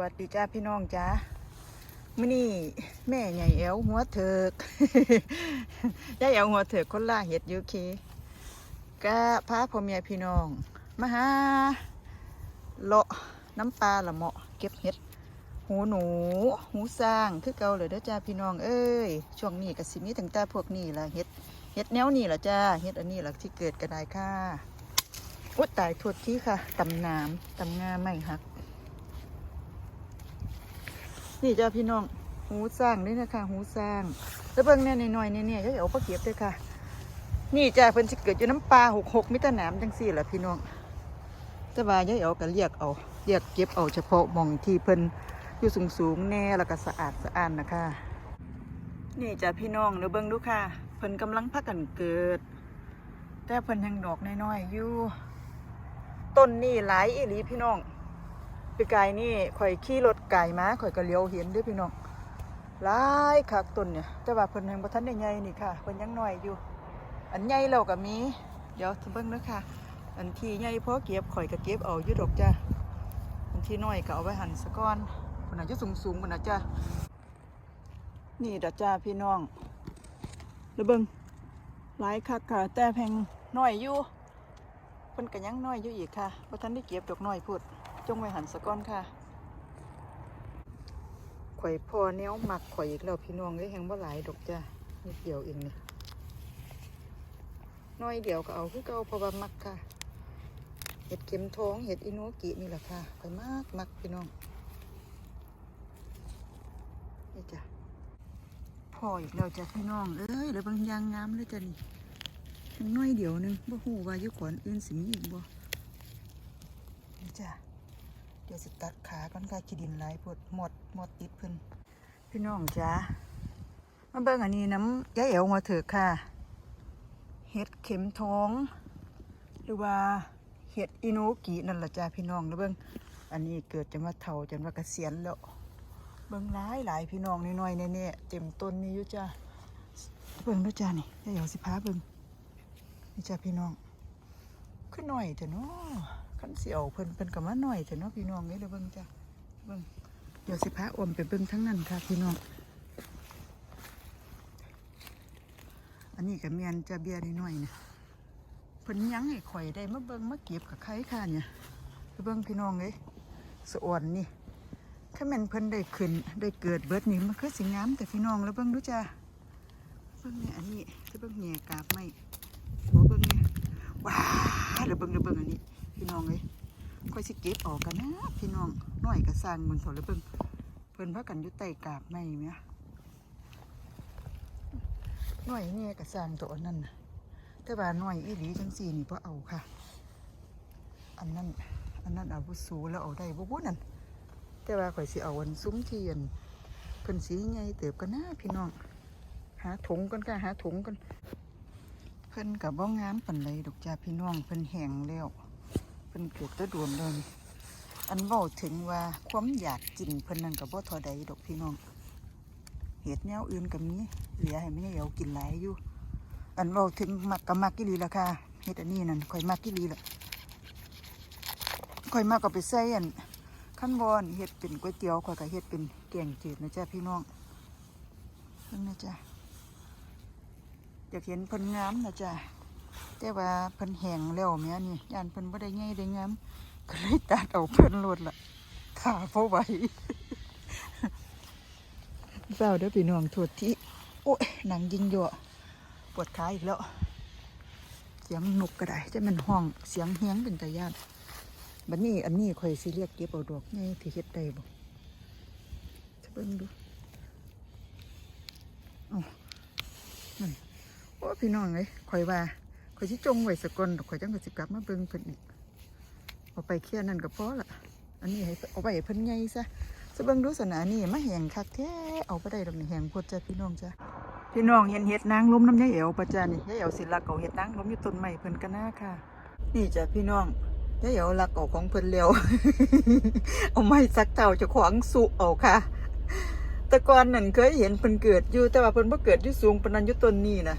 วัสดีจ้าพี่น้องจ้ามื่อนี้แม่ใหญ่แอวหัวเถิกยายแอวหัวเถิกคนล่าเห็ดยูเคก็พาพ่อแม่พี่น้องมาหาเลาะน้ำปลาละเหมาะเก็บเห็ด หูหนู หูสร้างคือเก่าเลยเด้อจ้าพี่น้องเอ้ยช่วงนี้ก็สิมีตั้งแต่พวกนี้ละเห็ดเห็ดแนวนี้ละจ้าเห็ดอันนี้ละที่เกิดก็ได้ค่ะอุยตายทวดที่ค่ะตำน้ำตำงาไม่หัก นี่จ้าพี่น้องหูสร้างด้วยนะคะหูสร้าง แล้วเบิ่งเนี่ยหน่อยๆเนี่ยเนี่ยจะเอาไปเก็บด้วยค่ะ นี่จ้าเพิ่นสิเกิดอยู่น้ำปลาหกหกมิตรหนามจังสี่แหละพี่น้องแต่ว่ายายเอาก็เรียกเอาเรียกเก็บเอาเฉพาะมองที่เพิ่นอยู่สูงสูงๆแน่แล้วก็สะอาดสะอาดนะคะ นี่จ้าพี่น้องเดี๋ยวเบิ่งดูค่ะเพิ่นกำลังพักกันเกิด แต่เพิ่นยังดอกน้อยๆอยู่ต้นนี่หลายอีหลีพี่น้อง ปีกายนี่ข่อยขี่รถไก่มาข่อยก็เลี้ยวเห็นด้วยพี่น้องหลายคักต้นเนี่ยแต่ว่าเพิ่นยังบ่ทันได้ใหญ่นี่ค่ะเพิ่นยังน้อยอยู่ อันใหญ่แล้วก็มี เดี๋ยวเบิ่งเด้อค่ะ อันที่ใหญ่พอเก็บข่อยก็เก็บเอาอยู่ดอกจ้ะอันที่น้อยก็เอาไว้หั่นซะก่อนเพิ่นอาจจะสูงๆพุ่นน่ะจ้ะนี่ดอกจ้าพี่น้องแล้วเบิ่งหลายคักค่ะแต่แพงน้อยอยู่เพิ่นก็ยังน้อยอยู่อีกค่ะบ่ทันได้เก็บดอกน้อยพูด จงไว้หันสะก้อนค่ะ ข่อยพอแนวหมักข่อยอีกแล้วพี่น้องได้แหงบ่หลายดอกจ้านิดเดียวเองนี่น้อยเดียวก็เอาคือเก่าพราะว่ามักค่ะเห็ดเข็มทองเห็ดอิโนกินี่แหละค่ะข่อยมากมักพี่น้องนี่จ้ะพออีกแล้วจ้ะพี่น้องเอ้ยแล้วบางอยางงามเลยจ้ะนี่น้อยเดียวหนึงบ่ฮู้ว่าอยู่ขอนอื่นสิมีอีกบ่นี่จ้ะ เดี๋ยวสิตัดขาก่อนค่ะขี้ดินไหลปวดหมดหมดติดพิ่นพี่น้องจ้ามาเบิ่งอันนี้น้ำยาเอวมาเถอะค่ะ เห็ดเข็มทองหรือว่าเห็ดอิโนกินั่นแหละจ้าพี่น้องแล้วเบิ่งอันนี้เกิดจะมาเฒ่าจนว่าเกษียณแล้ว เบิ่งหลายหลายพี่น้องน้อยๆแน่ๆเต็มต้นนี้อยู่จ้าเบิ่งด้วยจ้านี่ยายเอวสิพาเบิ่งนี่จ้าพี่น้องขึ้นหน่อยแต่เนาะ ขันเสียวเพิ่นเพิ่นก็มาหน่อยแต่เนาะพี่น้องนี่เดี๋ยวเบิ่งจ้ะเบิ่งเดี๋ยวสิพาอมไปเบิ่งทั้งนั้นค่ะพี่น้อง อันนี้ก็เมียนจะเบียร์นิดหน่อยนะเพิ่นยังให้ข่อยได้มาเบิ่งมาเก็บกับใครค่ะเนี่ยไปเบิ่งพี่น้องเลยสะอ่อนนี่ถ้าแม่นเพิ่นได้ขึ้นได้เกิดเบิดนี่มันคือสิงามแต่พี่น้องแล้วเบิ่งดูจ้ะเบิ่งเนี่ยอันนี้จะเบิ่งแหน่กาบไม้บ่เบิ่งเนี่ยว้าเดี๋ยวเบิ่งเดี๋ยวเบิ่งอันนี้ พี่น้องเลยค่อยสิเก็บออกกันนะพี่น้องน้อยก็สร้างมันผลแล้วเบิ่งเพิ่นพากันอยู่ใต้กาบไม้แม่น้อยเนี่ก็สร้างตัวอันนั้นน่ะแต่ว่าน้อยอีหลีจังสี่นี่บ่เอาค่ะ อันนั้นอันนั้นเอาบ่สูแล้วเอาได้บ่บ่นั่นแต่ว่าข่อยสิเอาอันซุ้มเทียนเพิ่นสีใหญ่เติบกันนะพี่น้องหาถุงกันค่ะหาถุงกัน เพิ่นกับบ่งามปานใดดอกจ้าพี่น้องเพิ่นแห้งแล้ว พิ่นเกิดแตะดวมเลยอันเว้าถึงว่าความอยากกินเพิ่นนั่นกับบ่เทอใดดอกพี่น้องเห็ดแนวอื่นก็มีเหลือให้แม่เอากินหลายอยู่อันเว้าถึงมักกับมักกิลีละค่ะเห็ดอันนี้นั่นข่อยมักกิลีละข่อยมักก็ไปใส่อันขั้นบอนเห็ดเป็นก๋วยเตี๋ยวข่อยก็เห็ดเป็นแกงจืดนะจ้าพี่น้องเพิ่นนะจ้าอยากเห็นพนงามนะจ๊ะ แต่ว่าเพิ่นแห้งแล้วแม่นี่ย่านเพิ่นบ่ได้ใหญ่ได้งามก็เลยตัดเอาเพิ่นโลดละขาบ่ไหวเจ้าเด้อพี่น้องโทษที่โอ้ยหนังยิงยั่วปวดขาอีกแล้ว เสียงนกก็ได้แต่มันห้องเสียงเฮียงเป็นตาย่านบัดนี้อันนี้ข่อยสิเรียกเก็บเอาดอกใหญ่ที่เฮ็ดได้บ่จะเบิ่งดูอ้นั่นโอ้พี่น้องเลยข่อยว่า อยสิจงไว้สกอนข่อยจังก็สิกลับมาเบิ่งเพิ่นอีกเอาไปเคลียร์นั่นก็พอละอันนี้ให้เอาไปเพิ่นใหญ่ซะสเบิ่งดูสนานี่มาแหงคักแท้เอาไปได้ดอกนี่แหงพดจ้ะพี่น้องจ้ะพี่น้องเห็นเห็ดนางล้มน้ำยายเอวปะจ้ะนี่ยายเอวสิลักเอาเห็ดนางล้มอยู่ต้นไม้เพิ่นก็น่าค่ะ นี่จ้ะพี่น้องยายเอวลักเอาของเพิ่นแล้วเอาไม้สักเจ้าจะขวางสุเอาค่ะแต่ก่อนนั่นเคยเห็นเพิ่นเกิดอยู่แต่ว่าเพิ่นบ่เกิดอยู่สูงปานนั้นอยู่ต้นนี้นะ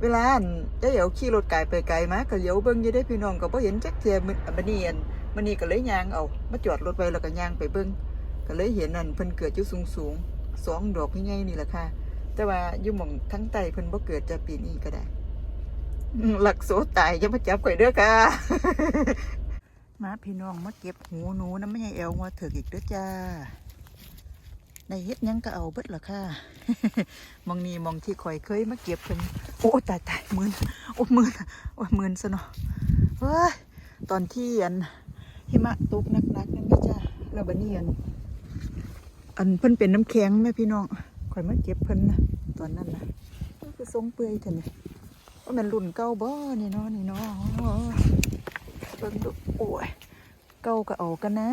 เวลาอันยายเอวขี่รถไกลไปไกลมาก็เลี้ยวเบิ่งอยู่ได้พี่น้องก็บ่เห็นจักเทียมื้อบัดนี้อันมื้อนี้ก็เลยยางเอามาจอดรถไว้แล้วก็ยางไปเบิ่งก็เลยเห็นนั่นเพิ่นเกิดอยู่สูงสูงสองดอกใหญ่ๆนี่แหละค่ะ แต่ว่าอยู่หม่องทั้งไตเพิ่นบ่เกิดจะปีนี้ก็ได้ หลักโสตายอย่ามาจับข่อยเด้อค่ะมาพี่น้องมาเก็บหูหนูน้ำไม่ใหญ่แอวมาเถิกอีกเด้อจ้า ได้เฮ็ดยังก็เอาเบิดล่ะค่ะมองนี่มองที่ข่อยเคยมาเก็บเพิ่นโอ้ตายตายมื่นโอ้มื่นโอ้มื่นซะเนาะเฮ้ยตอนที่อันหิมะตกหนักๆนั่นนะจ้าแล้วบัดนี้อันอันเพิ่นเป็นน้ำแข็งแม่พี่น้องข่อยมาเก็บเพิ่นนะตอนนั้นนะมันคือทรงเปื่อยเถอะนี่ว่ามันรุ่นเก่าบ่นี่เนาะนี่เนาะเบิ่งดูโอ้ยเก่าก็เอากันนะ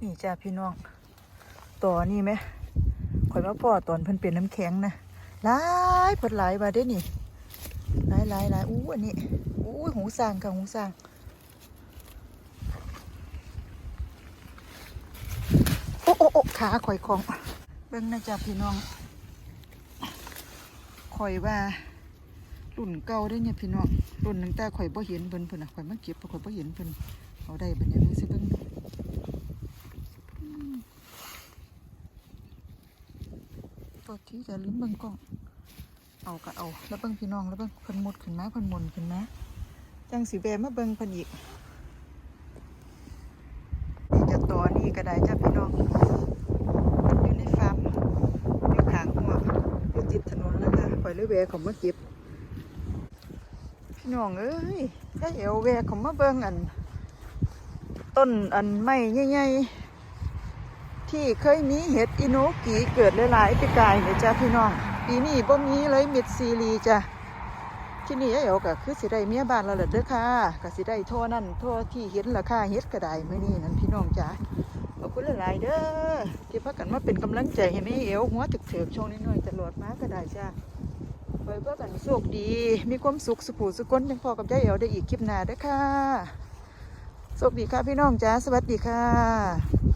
นี่จ้าพี่น้อง ต่อนี่ไหมข่อยมาพ่อตอนเพิ่นเป็นน้ำแข็งนะหลายเพิ่นหลายว่าเด้นี่หลายหลายหลายอู้อันนี้อู้หูสร้างค่ะหูสร้างโอ้โอ้โอ้ขาข่อยของเบิ่งนะจ๊ะพี่น้องข่อยว่ารุ่นเก่าได้เนี่ยพี่น้องรุ่นหนึ่งแต่ข่อยบ่เห็นเพิ่นเพิ่นน่ะข่อยมาเก็บเพราะข่อยบ่เห็นเพิ่นเอาได้บัดนี้สิเบิ่งอืมตัว ที่จะลืมเบิ่งกล้อง เอาก็เอา แล้วเบิ่งพี่น้องแล้วเบิ่งพิ่นมุดขึ้นมาเพิ่นมนขึ้นมาจังสิแวะมาเบิ่งพิ่นอีกจะตัวนี้ก็ได้จ้ะพี่น้องอยู่ในฟาร์มอยู่ขางหัวอยู่ติดถนนแล้วค่ะปล่อยเลยแวะเขามาเก็บพี่น้องเอ้ยได้เอวแวะเขามาเบิ่งอัน ต้นอันไม้ใหญ่ๆ ที่เคยมีเห็ดอิโนกีเกิดหลายๆปีกายเลยจ้ะพี่น้อง ปีนี้บ่มีเลยมิดซีรีจ้ะที่นี่เอ๋วก็คือสิได้เมียบ้านแล้วล่ะเด้อค่ะก็สิได้โทษนั่นโทษที่เห็นราคาเฮ็ดก็ได้มื้อนี้นั่นพี่น้องจ้ะขอบคุณหลายๆเด้อที่พักกันมาเป็นกำลังใจให้แม่เอวหัวถึกเถิกช่วงนี้หน่อยตลอดมาก็ไดจ้าไว้เพื่อกันโชคดี มีความสุขสุขผูสุขคนยังพอกับยายเอวได้อีกคลิปหน้าเด้อค่ะโชคดีค่ะพี่น้องจ้าสวัสดีค่ะ